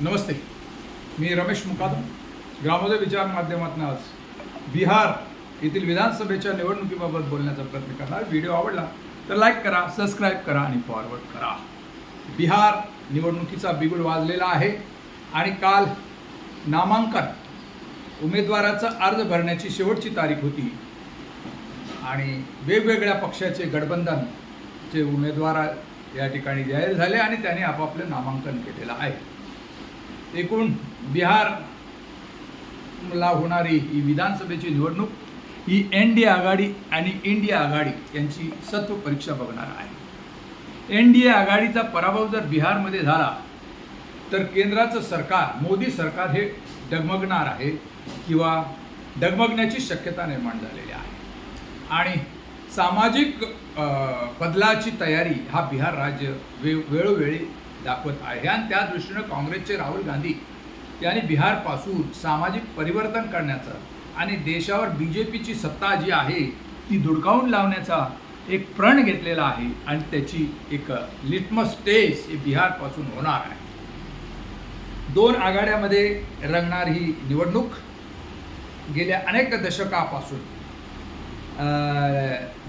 नमस्ते. मी रमेश मुकादम. ग्रामोदय विचार माध्यमातून आज बिहार येथील विधानसभेच्या निवडणुकीबाबत बोलण्याचा प्रयत्न करणार. व्हिडिओ आवडला तर लाईक करा सबस्क्राईब करा आणि फॉरवर्ड करा. बिहार निवडणुकीचा बिगुल वाजलेला आहे आणि काल नामांकन उमेदवाराचा अर्ज भरण्याची शेवटची तारीख होती. आणि वेगवेगळ्या पक्षाचे गठबंधनचे उमेदवार या ठिकाणी जाहीर झाले आणि त्यांनी आपापलं नामांकन केलेलं आहे. एकूण बिहारला होणारी ही विधानसभेची निवडणूक ही एन डी आघाडी आणि इंडिया आघाडी यांची सत्व परीक्षा बघणार आहे. एन डी ए आघाडीचा पराभव जर बिहारमध्ये झाला तर केंद्राचं सरकार मोदी सरकार हे डगमगणार आहे किंवा डगमगण्याची शक्यता निर्माण झालेली आहे. आणि सामाजिक बदलाची तयारी हा बिहार राज्य वे वेळोवेळी दाखवत आहे. आणि त्या दृष्टीनं काँग्रेसचे राहुल गांधी यांनी बिहारपासून सामाजिक परिवर्तन करण्याचं आणि देशावर बी जे पीची सत्ता जी आहे ती धुडकावून लावण्याचा एक प्रण घेतलेला आहे. आणि त्याची एक लिटमस टेस्ट हे बिहारपासून होणार आहे. दोन आघाड्यामध्ये रंगणार ही निवडणूक. गेल्या अनेक दशकापासून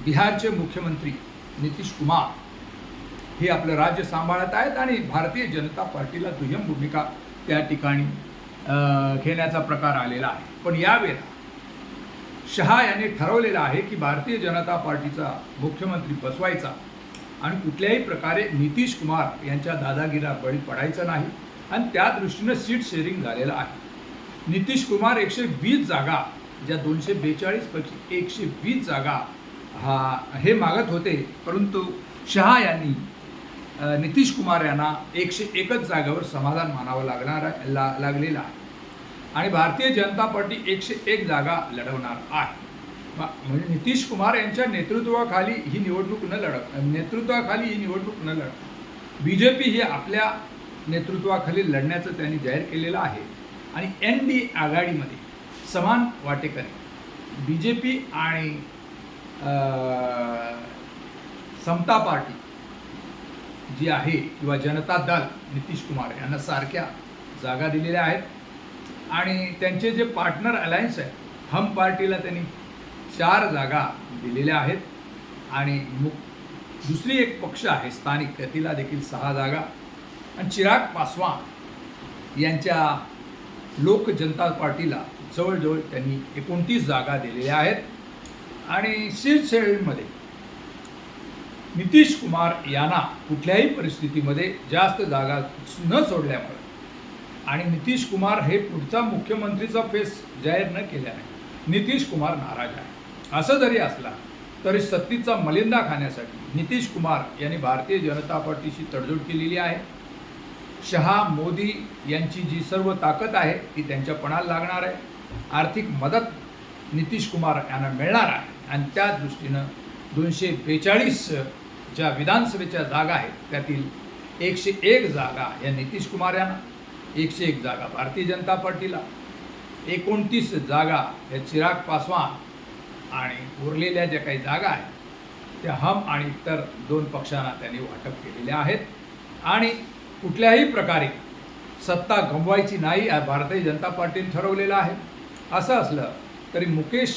बिहारचे मुख्यमंत्री नितीश कुमार हे आपलं राज्य सांभाळत आहेत आणि भारतीय जनता पार्टीला दुय्यम भूमिका त्या ठिकाणी घेण्याचा प्रकार आलेला आहे. पण यावेळेला शहा यांनी ठरवलेलं आहे की भारतीय जनता पार्टीचा मुख्यमंत्री बसवायचा आणि कुठल्याही प्रकारे नितीश कुमार यांच्या दादागिरा बळी पडायचा नाही आणि त्या दृष्टीनं सीट शेअरिंग झालेलं आहे. नितीश कुमार एकशे वीस जागा ज्या दोनशे बेचाळीसपैकी एकशे वीस जागा हा हे मागत होते. परंतु शहा यांनी नितीश कुमार यांना एकशे एकच जागेवर समाधान मानावं लागणार ला लागलेलं आहे. आणि भारतीय जनता पार्टी एकशे एक जागा लढवणार आहे. म्हणजे नितीश कुमार यांच्या नेतृत्वाखाली ही निवडणूक न लढ नेतृत्वाखाली ही निवडणूक न लढ बी जे पी ही आपल्या नेतृत्वाखाली लढण्याचं त्यांनी जाहीर केलेलं आहे. आणि एन डी आघाडीमध्ये समान वाटेकरी बी जे पी आणि समता पार्टी जी आहे किंवा जनता दल नितीश कुमार यांना सारख्या जागा दिलेल्या आहेत. आणि त्यांचे जे पार्टनर अलायन्स आहे हम पार्टीला त्यांनी चार जागा दिलेल्या आहेत. आणि मुक दुसरी एक पक्ष आहे स्थानिक तिला देखील सहा जागा. आणि चिराग पासवान यांच्या लोक जनता पार्टीला जवळजवळ त्यांनी एकोणतीस जागा दिलेल्या आहेत. आणि शिवसेनेमध्ये नितीश कुमार यांना कुठल्याही परिस्थितीमध्ये जास्त जागा न सोडल्यामुळे. आणि नितीश कुमार हे पुढचा मुख्यमंत्रीचा फेस जाहीर न केल्याने नितीश कुमार नाराज आहे असं जरी असला तरी सत्तीचा मलिंदा खाण्यासाठी नितीश कुमार यांनी भारतीय जनता पार्टीशी तडजोड केलेली आहे. शहा मोदी यांची जी सर्व ताकद आहे ती त्यांच्या पणाला लागणार आहे. आर्थिक मदत नितीश कुमार यांना मिळणार आहे. आणि त्या दृष्टीनं दोनशे बेचाळीस ज्या विधानसभेच्या जागा आहेत त्यातील एकशे एक जागा या नितीश कुमार यांना एकशे एक जागा भारतीय जनता पार्टीला एकोणतीस जागा या चिराग पासवान आणि उरलेल्या ज्या काही जागा आहेत त्या हम आणि इतर दोन पक्षांना त्यांनी वाटप केलेल्या आहेत. आणि कुठल्याही प्रकारे सत्ता गमवायची नाही भारतीय जनता पार्टीने ठरवलेलं आहे. असं असलं तरी मुकेश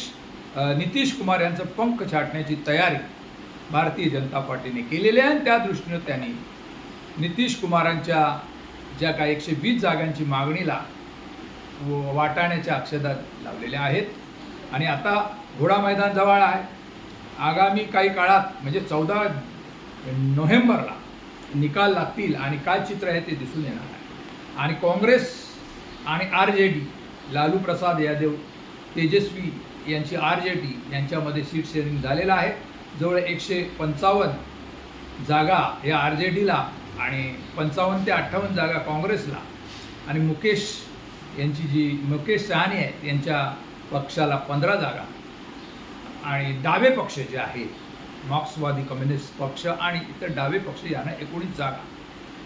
नितीश कुमार यांचं पंख छाटण्याची तयारी भारतीय जनता पार्टीने केलेले आहे. आणि त्या दृष्टीनं त्यांनी नितीश कुमारांच्या ज्या काही एकशे वीस जागांची मागणीला व- वाटाण्याच्या अक्षदात लावलेल्या आहेत. आणि आता घोडा मैदान जवळ आहे. आगामी काही काळात म्हणजे चौदा नोव्हेंबरला निकाल लागतील आणि काय चित्र आहे ते दिसून येणार आहे. आणि काँग्रेस आणि R J D Lalu Prasad Yadav Tejashwi यांची आर जे डी यांच्यामध्ये सीट शेअरिंग झालेलं आहे. जवळ एकशे पंचावन्न जागा या आर जे डीला आणि पंचावन्न ते अठ्ठावन्न जागा काँग्रेसला. आणि मुकेश यांची जी मुकेश सहानी आहेत यांच्या पक्षाला पंधरा जागा. आणि डावे पक्ष जे आहेत मार्क्सवादी कम्युनिस्ट पक्ष आणि इतर डावे पक्ष यांना एकोणीस जागा.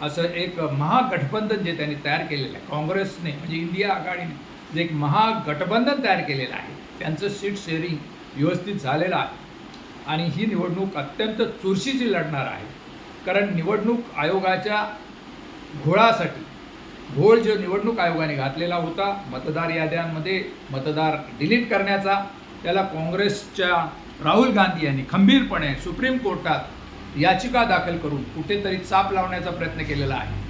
असं एक महागठबंधन जे त्यांनी तयार केलेलं आहे काँग्रेसने म्हणजे इंडिया आघाडीने जे एक महागठबंधन तयार केलेलं आहे त्यांचं सीट शेअरिंग व्यवस्थित झालेलं आहे. आणि ही निवडणूक अत्यंत चुरशीची लढणार आहे. कारण निवडणूक आयोगाच्या घोळासाठी घोळ जो निवडणूक आयोगाने घातलेला होता मतदार याद्यांमध्ये मतदार डिलीट करण्याचा त्याला काँग्रेसच्या राहुल गांधी यांनी खंबीरपणे सुप्रीम कोर्टात याचिका दाखल करून कुठेतरी चाप लावण्याचा प्रयत्न केलेला आहे.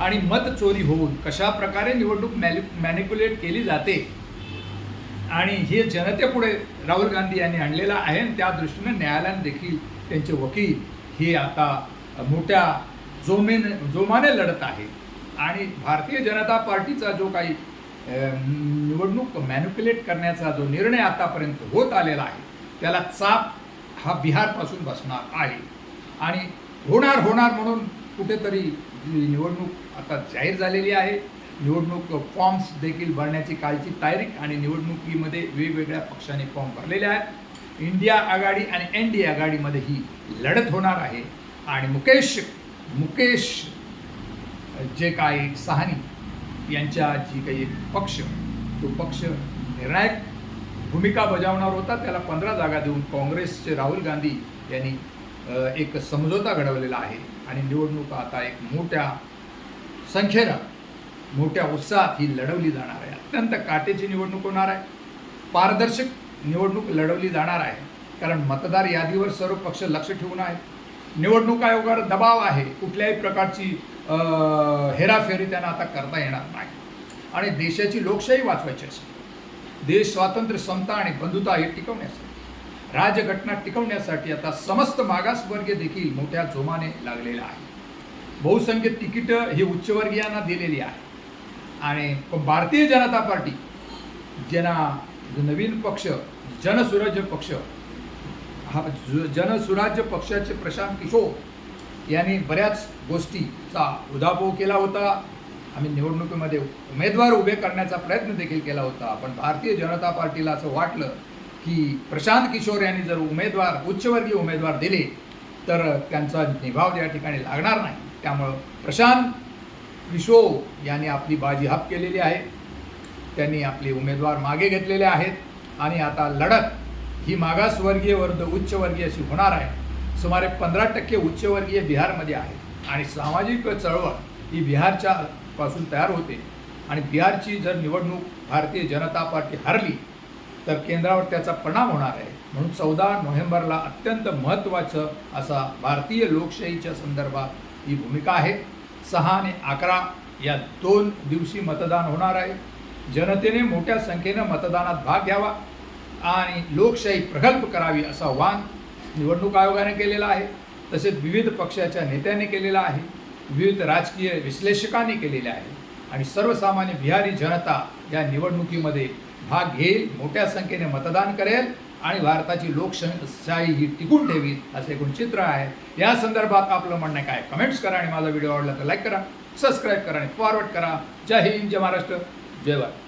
आणि मत चोरी होऊन कशा प्रकारे निवडणूक मॅल्यु मॅनिप्युलेट केली जाते आणि हे जनतेपुढे राहुल गांधी यांनी आणलेलं आहे आणि त्या दृष्टीने न्यायालयाने देखील त्यांचे वकील हे आता मोठ्या जोमेने जोमाने लढत आहे. आणि भारतीय जनता पार्टीचा जो काही निवडणूक मॅनिप्युलेट करण्याचा जो निर्णय आतापर्यंत होत आलेला आहे त्याला चाप हा बिहारपासून बसणार आहे. आणि होणार होणार म्हणून कुठेतरी निवडणूक आता जाहीर झालेली आहे. निवडणूक फॉर्म्स देखील भरण्याची कालची तारीख आणि निवडणुकीमध्ये वेगवेगळ्या पक्षांनी फॉर्म भरलेले आहेत. इंडिया आघाडी आणि एन डी आघाडीमध्ये ही लढत होणार आहे. आणि मुकेश मुकेश जे काही सहानी यांच्या जी काही एक पक्ष तो पक्ष निर्णायक भूमिका बजावणार होता. त्याला पंधरा जागा देऊन काँग्रेसचे राहुल गांधी यांनी एक समझोता घडवलेला आहे. आणि निवडणूक आता एक मोठ्या संख्येनं मोठ्या उत्साहात ही लढवली जाणार आहे. अत्यंत काटेची निवडणूक होणार आहे. पारदर्शक निवडणूक लढवली जाणार आहे. कारण मतदार यादीवर सर्व पक्ष लक्ष ठेवून आहेत. निवडणूक आयोगावर दबाव आहे. कुठल्याही प्रकारची हेराफेरी त्यांना आता करता येणार नाही. आणि देशाची लोकशाही वाचवायची असेल. देश स्वातंत्र्य समता आणि बंधुता हे टिकवण्यासाठी राजघटना टिकवण्यासाठी आता समस्त मागासवर्गीय देखील मोठ्या जोमाने लागलेला आहे. बहुसंख्य तिकीटं ही उच्चवर्गीयांना दिलेली आहे आणि पण भारतीय जनता पार्टी ज्यांना नवीन पक्ष जनसुराज्य पक्ष हा जनसुराज्य पक्षाचे प्रशांत किशोर यांनी बऱ्याच गोष्टीचा उदाभव केला होता. आम्ही निवडणुकीमध्ये उमेदवार उभे करण्याचा प्रयत्न देखील केला होता. पण भारतीय जनता पार्टीला असं वाटलं की प्रशांत किशोर यांनी जर उमेदवार उच्चवर्गीय उमेदवार दिले तर त्यांचा निभाव या ठिकाणी लागणार नाही. त्यामुळं प्रशांत किशोर यांनी आपली बाजी हप केलेली आहे. त्यांनी आपले उमेदवार मागे घेतलेले आहेत आणि आता लढत ही मागासवर्गीय वर्ग उच्चवर्गीय अशी होणार आहे. सुमारे पंधरा टक्के उच्चवर्गीय बिहारमध्ये आहेत आणि सामाजिक चळवळ ही बिहारच्या पासून तयार होते. आणि बिहारची जर निवडणूक भारतीय जनता पार्टी हरली तर केंद्रावर त्याचा परिणाम होणार आहे. म्हणून चौदा नोव्हेंबरला अत्यंत महत्त्वाचं असा भारतीय लोकशाहीच्या संदर्भात ही भूमिका आहे. सहा आणि अकरा या दोन दिवशी मतदान होणार आहे. जनतेने मोठ्या संख्येनं मतदानात भाग घ्यावा आणि लोकशाही प्रगल्भ करावी असं आव्हान निवडणूक आयोगाने केलेलं आहे. तसेच विविध पक्षाच्या नेत्यांनी केलेलं आहे. विविध राजकीय विश्लेषकांनी केलेले आहे. आणि सर्वसामान्य बिहारी जनता या निवडणुकीमध्ये भाग घेईल मोठ्या संख्येने मतदान करेल आणि भारताची लोकशाही ही टिकून ठेवी असे एकूण चित्र आहे. या संदर्भात आपलं म्हणणं काय? कमेंट्स करा आणि माझा व्हिडिओ आवडला तर लाईक करा सबस्क्राईब करा आणि फॉरवर्ड करा. जय हिंद जय महाराष्ट्र जय भारत.